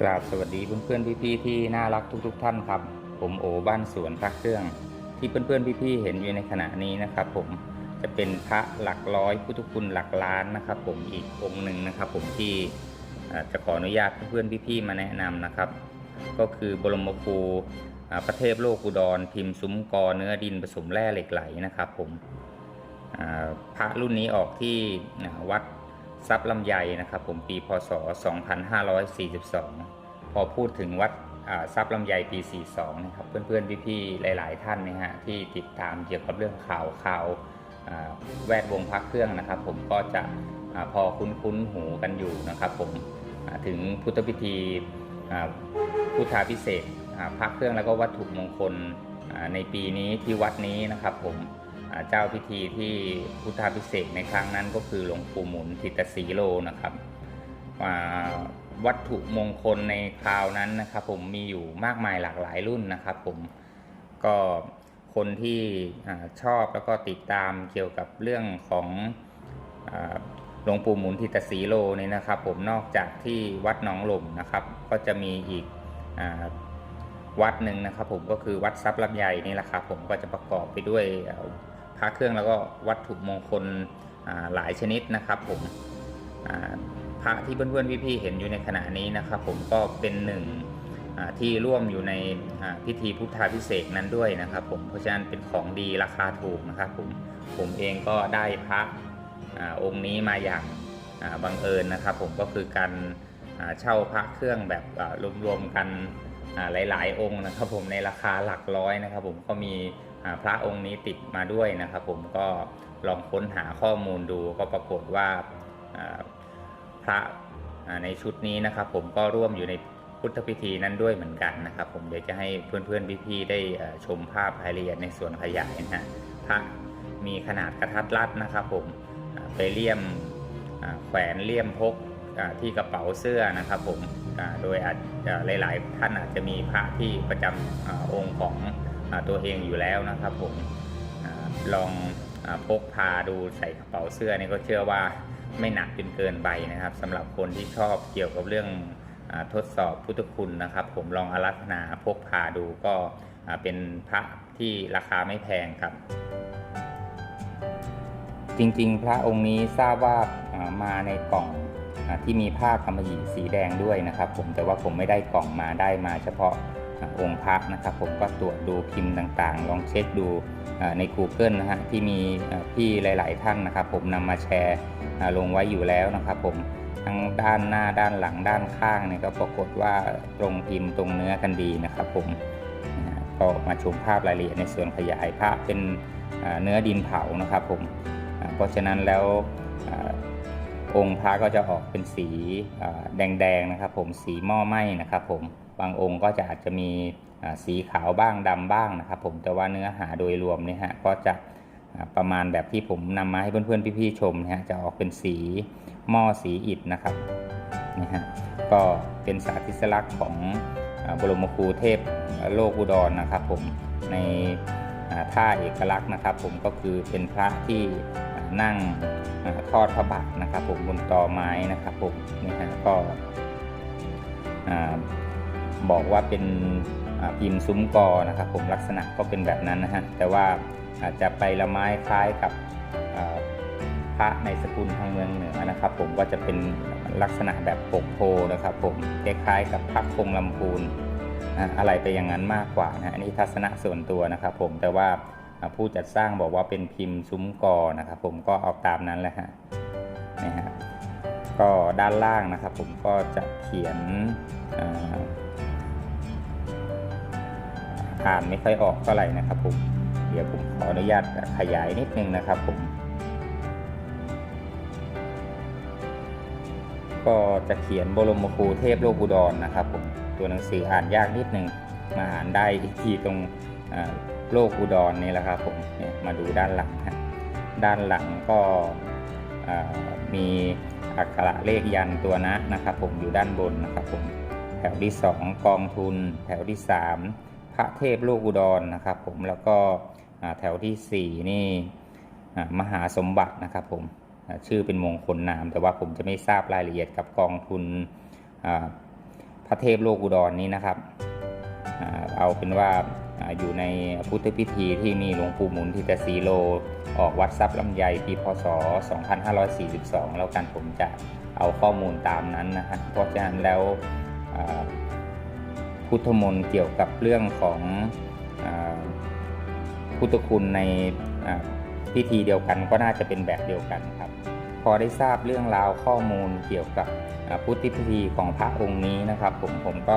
กราบสวัสดีเพื่อนๆพี่ๆที่น่ารักทุก ๆ ท่านครับ ผมโอบ้านสวนพระเครื่อง ที่เพื่อนๆพี่ๆเห็นอยู่ในขณะนี้นะครับ ผมจะเป็นพระหลักร้อยพุทธคุณหลักล้านนะครับ ผมอีกองค์หนึ่งนะครับ ผมที่จะขออนุญาตเพื่อนๆพี่ๆมาแนะนำนะครับ ก็คือบรมครูอ่าพระเทพโลกุดรพิมพ์ซุ้มกอเนื้อดินผสมแร่เหล็กไหลนะครับ ผมพระรุ่นนี้ออกที่วัด ทรัพย์ลำไยนะครับผมปีพศ 2542 พอพูดถึงวัดทรัพย์ลำไยปี 42 นะครับ เพื่อนๆ พี่ๆ หลายๆ ท่านนะฮะที่ติดตามเกี่ยวกับเรื่องข่าวข่าวแวดวงพักเครื่องนะครับ ผมก็จะอพอคุ้นๆ หูกันอยู่นะครับผมถึงพุทธพิธีพุทธาพิเศษพักเครื่องแล้วก็วัตถุมงคลในปีนี้ที่วัดนี้นะครับผม เจ้าพิธีที่พุทธาพิเศษในครั้งนั้นก็คือหลวงปู่หมุนทิตสีโลนะครับวัตถุมงคลในคราวนั้นนะครับ ผมมีอยู่มากมายหลากหลายรุ่นนะครับ ผมก็คนที่อชอบแล้วก็ติดตามเกี่ยวกับเรื่องของหลวงปู่หมุนทิตสีโลนี่นะครับ ผมนอกจากที่วัดหนองหล่มนะครับ ก็จะมีอีกอวัดหนึ่งนะครับ ผมก็คือวัดทรัพย์ลำไยนี่แหละครับผมก็จะประกอบไปด้วย พระเครื่องแล้วก็วัตถุมงคลหลายชนิดนะครับผมพระที่เพื่อนๆพี่ๆเห็นอยู่ในขณะนี้นะครับผมก็เป็นหนึ่งที่ร่วมอยู่ในพิธีพุทธาพิเศษนั้นด้วยนะครับ ผมเพราะฉะนั้นเป็นของดีราคาถูกนะครับผมผมเองก็ได้พระอองค์นี้มาอย่างบังเอิญนะครับ ผมก็คือการเช่าพระเครื่องแบบรวมๆกันหลาย ๆ องค์นะครับ ผมในราคาหลักร้อยนะครับ ผมก็มี พระองค์นี้ติดมาด้วยนะครับ ผมก็ลองค้นหาข้อมูลดูก็ปรากฏว่าพระในชุดนี้นะครับ ผมก็ร่วมอยู่ในพุทธพิธีนั้นด้วยเหมือนกันนะครับ ผมเดี๋ยวจะให้เพื่อนๆพี่ๆได้ชมภาพรายละเอียดในส่วนขยายนะฮะพระมีขนาดกระทัดรัดนะครับ ผมไปเลี่ยมแขวนเลี่ยมพกที่กระเป๋าเสื้อนะครับ ผมโดยอาจจะหลาย ๆ ท่านอาจจะมีพระที่ประจำอาองค์ของ ตัวเองอยู่แล้วนะครับผมลองพกพาดูใส่กระเป๋าเสื้อนี่ก็เชื่อว่าไม่หนักจนเกินไปนะครับสำหรับคนที่ชอบเกี่ยวกับเรื่องทดสอบพุทธคุณนะครับ ผมลองอารัธนาพกพาดูก็เป็นพระที่ราคาไม่แพงครับ จริงๆ พระองค์นี้ทราบว่ามาในกล่องที่มีผ้ากำมะหยี่สีแดงด้วยนะครับ ผมแต่ว่าผมไม่ได้กล่องมาได้มาเฉพาะ องค์พระนะครับ ผมก็ตรวจดูพิมพ์ต่างๆ ลองเช็คดูใน Google นะฮะที่มีพี่หลาย ๆ ท่านนะครับ ผมนำมาแชร์ลงไว้อยู่แล้วนะครับ ผมทั้งด้านหน้าด้านหลังด้านข้างเนี่ยก็ปรากฏว่าตรงพิมพ์ตรงเนื้อกันดีนะครับ ผมก็มาชมภาพรายละเอียดในส่วนขยายพระเป็นเนื้อดินเผานะครับ ผมเพราะฉะนั้นแล้ว องค์พระก็จะออกเป็นสีแดงๆนะครับผมสีหม้อไหม้นะครับผมบางองค์ก็จะอาจจะมีสีขาวบ้างดำบ้างนะครับผมแต่ว่าเนื้อหาโดยรวมเนี่ยฮะก็จะประมาณแบบที่ผมนำมาให้เพื่อนๆพี่ๆชมนะฮะจะออกเป็นสีหม้อสีอิฐนะครับนี่ฮะก็เป็นสาธิสลักษณ์ของบรมครูเทพโลกอุดรนะครับผมในท่าเอกลักษณ์นะครับผมก็คือเป็นพระที่ นั่งทอดพระบาทนะครับผมบนตอไม้นะครับผมนี่ฮะก็บอกว่าเป็นพิมพ์ซุ้มกอนะครับผมลักษณะก็เป็นแบบนั้นนะฮะแต่ว่าอาจจะไปละไม้คล้ายกับพระในสกุลทางเมืองเหนือนะครับ ผมก็จะเป็นลักษณะแบบปกโพนะครับ ผมคล้ายๆกับพระคงลำพูนอะไรไปอย่างนั้นมากกว่านะฮะอันนี้ทัศนะส่วนตัวนะครับ ผมแต่ว่า ผู้จัดสร้างบอกว่าเป็นพิมพ์ซุ้มกอนะครับ ผมก็เอาตามนั้นแหละฮะนี่ฮะก็ด้านล่างนะครับ ผมก็จะเขียนอ่านไม่ค่อยออกเท่าไหร่นะครับ ผมเดี๋ยวผมขออนุญาตขยายนิดนึงนะครับ ผม ก็จะเขียนบรมครูเทพโลกอุดรนะครับ ผมตัวหนังสืออ่านยากนิดนึงมาอ่านได้อีกทีตรงอ่า โลกอุดรนนี่แหละครับผมเนี่ยมาดูด้านหลังฮะด้านหลังก็มีอักขระเลขยันตัวนะนะครับผมอยู่ด้านบนนะครับผมแถวที่ 2 กองทุน แถวที่ 3 พระเทพโลกอุดรนนะครับผมแล้วก็แถวทีสี่4 นี่มหาสมบัตินะครับผมชื่อเป็นมงคลนาม แต่ว่าผมจะไม่ทราบรายละเอียดกับกองทุนพระเทพโลกอุดรนนี้นะครับเอาเป็นว่า อยู่ในพุทธพิธีที่มีหลวงปู่หมุนทิตสีโล ออกวัดทรัพย์ลำไยปีพศ 2542 แล้วกันผมจะเอาข้อมูลตามนั้นนะฮะเพราะฉะนั้นแล้วพุทธมนต์เกี่ยวกับเรื่องของอพุทธคุณในพิธีเดียวกันก็น่าจะเป็นแบบเดียวกันครับ พอได้ทราบเรื่องราวข้อมูลเกี่ยวกับพุทธพิธีของพระองค์นี้นะครับ ผมผมก็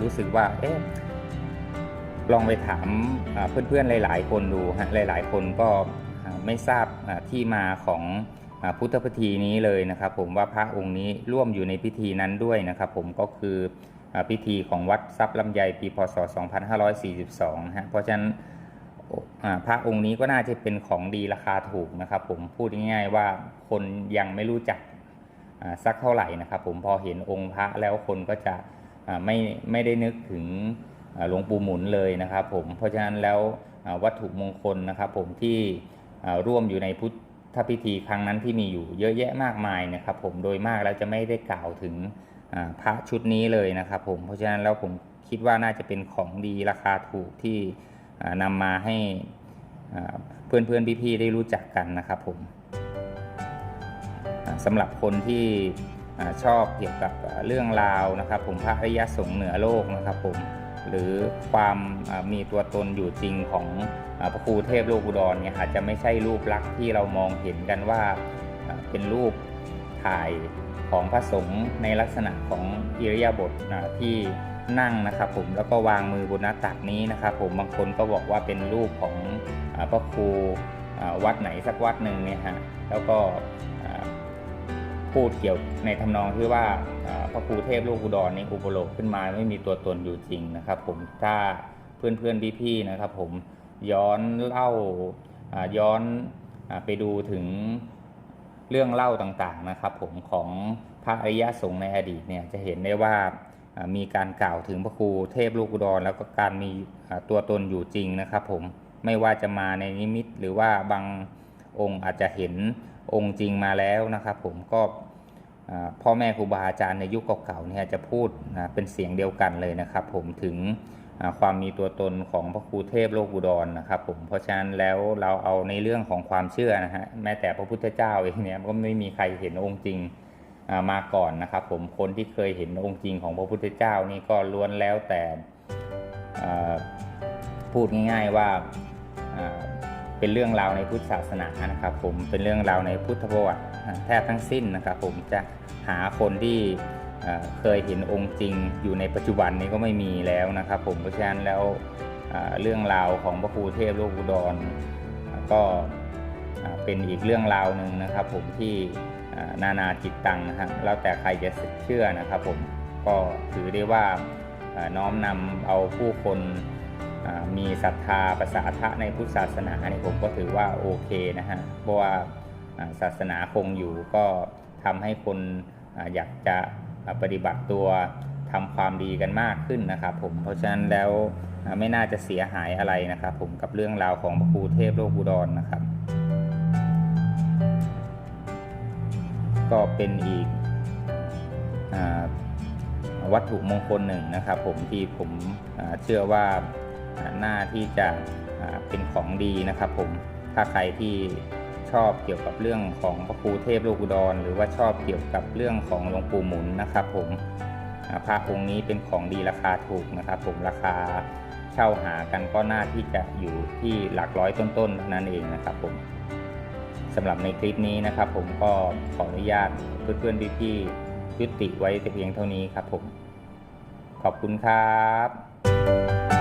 รู้สึกว่าเอ๊ะ ลองไปถามเพื่อนๆหลาย ๆ คนดูฮะหลาย ๆ คนก็ไม่ทราบที่มาของพุทธพิธีนี้เลยนะครับ ผมว่าพระองค์นี้ร่วมอยู่ในพิธีนั้นด้วยนะครับ ผมก็คือพิธีของวัดทรัพย์ลำไยปีพศ 2542ฮะเพราะฉะนั้นพระองค์นี้ก็น่าจะเป็นของดีราคาถูกนะครับ ผมพูดง่ายๆว่าคนยังไม่รู้จักสักเท่าไหร่นะครับ ผมพอเห็นองค์พระแล้วคนก็จะไม่ไม่ได้นึกถึง หลวงปู่หมุนเลยนะครับผมเพราะฉะนั้นแล้ววัตถุมงคลนะครับผมที่ร่วมอยู่ในพุทธพิธีครั้งนั้นที่มีอยู่เยอะแยะมากมายนะครับผมโดยมากแล้วจะไม่ได้กล่าวถึงพระชุดนี้เลยนะครับผมเพราะฉะนั้นแล้วผมคิดว่าน่าจะเป็นของดีราคาถูกที่นำมาให้อ่าเพื่อนพี่ๆได้รู้จักกันนะครับผมสำหรับคนที่ชอบเกี่ยวกับเรื่องราวนะครับ ผมพระอริยสงฆ์เหนือโลกนะครับผม หรือความมีตัวตนอยู่จริงของพระครูเทพโลกอุดรเนี่ยอาจจะไม่ใช่รูปลักษณ์ที่เรามองเห็นกันว่าเป็นรูปถ่ายของพระสงฆ์ในลักษณะของอิริยาบถที่นั่งนะครับผมแล้วก็วางมือบนหน้าตักนี้นะครับผมบางคนก็บอกว่าเป็นรูปของพระครูวัดไหนสักวัดหนึ่งเนี่ยฮะแล้วก็ พูดเกี่ยวในทำนองที่ว่าพระครูเทพลูกอุดรนี่อุปโลกขึ้นมาไม่มีตัวตนอยู่จริงนะครับ ผมถ้าเพื่อนเพื่อนพี่ๆนะครับ ผมย้อนเล่าย้อนอไปดูถึงเรื่องเล่าต่างๆนะครับ ผมของพระอริยสงฆ์ในอดีตเนี่ยจะเห็นได้ว่ามีการกล่าวถึงพระครูเทพลูกอุดร แล้วก็การมีตัวตนอยู่จริงนะครับ ผมไม่ว่าจะมาในนิมิตหรือว่าบางองค์อาจจะเห็น องค์จริงมาแล้วนะครับผมก็พ่อแม่ครูบาอาจารย์ในยุคเก่าๆเนี่ยจะพูดนะเป็นเสียงเดียวกันเลยนะครับผมถึงความมีตัวตนของพระครูเทพโลกอุดรนนะครับผมเพราะฉะนั้นแล้วเราเอาในเรื่องของความเชื่อนะฮะแม้แต่พระพุทธเจ้าเองเนี่ยก็ไม่มีใครเห็นองค์จริงมาก่อนนะครับผมคนที่เคยเห็นองค์จริงของพระพุทธเจ้านี่ก็ล้วนแล้วแต่พูดง่าย ๆว่า เป็นเรื่องราวในพุทธศาสนานะครับ ผมเป็นเรื่องราวในพุทธประวัติแทบทั้งสิ้นนะครับ ผมจะหาคนที่เคยเห็นองค์จริงอยู่ในปัจจุบันนี้ก็ไม่มีแล้วนะครับ ผมเพราะฉะนั้นแล้วเรื่องราวของพระครูเทพโลกุดรอ่าก็เป็นอีกเรื่องราวหนึ่งนะครับ ผมที่นานาจิตตังนะฮะแล้วแต่ใครจะเชื่อนะครับ ผมก็ถือได้ว่าน้อมนำเอาผู้คน มีศรัทธาประสาทะในพุทธศาสนาเนี่ยผมก็ถือว่าโอเคนะฮะเพราะว่าศาสนาคงอยู่ก็ทำให้คนออยากจะปฏิบัติตัวทำความดีกันมากขึ้นนะครับผมเพราะฉะนั้นแล้วไม่น่าจะเสียหายอะไรนะครับผมกับเรื่องราวของพระครูเทพโลกุดรนะครับ ก็เป็นอีกอวัตถุมงคลหนึ่งนะครับผมที่ผมเชื่อว่า น่าที่จะเป็นของดีนะครับผมถ้าใครที่ชอบเกี่ยวกับเรื่องของพระครูเทพโลกอุดร หรือว่าชอบเกี่ยวกับเรื่องของหลวงปู่หมุนนะครับผมพระองค์นี้เป็นของดีราคาถูกนะครับ ผมราคาเช่าหากันก็น่าที่จะอยู่ที่หลักร้อยต้นๆเท่านั้นเองนะครับผมสำหรับในคลิปนี้นะครับ ผมก็ขออนุญาตเพื่อนๆพี่ๆยุติไว้แต่เพียงเท่านี้ครับผม ขอบคุณครับ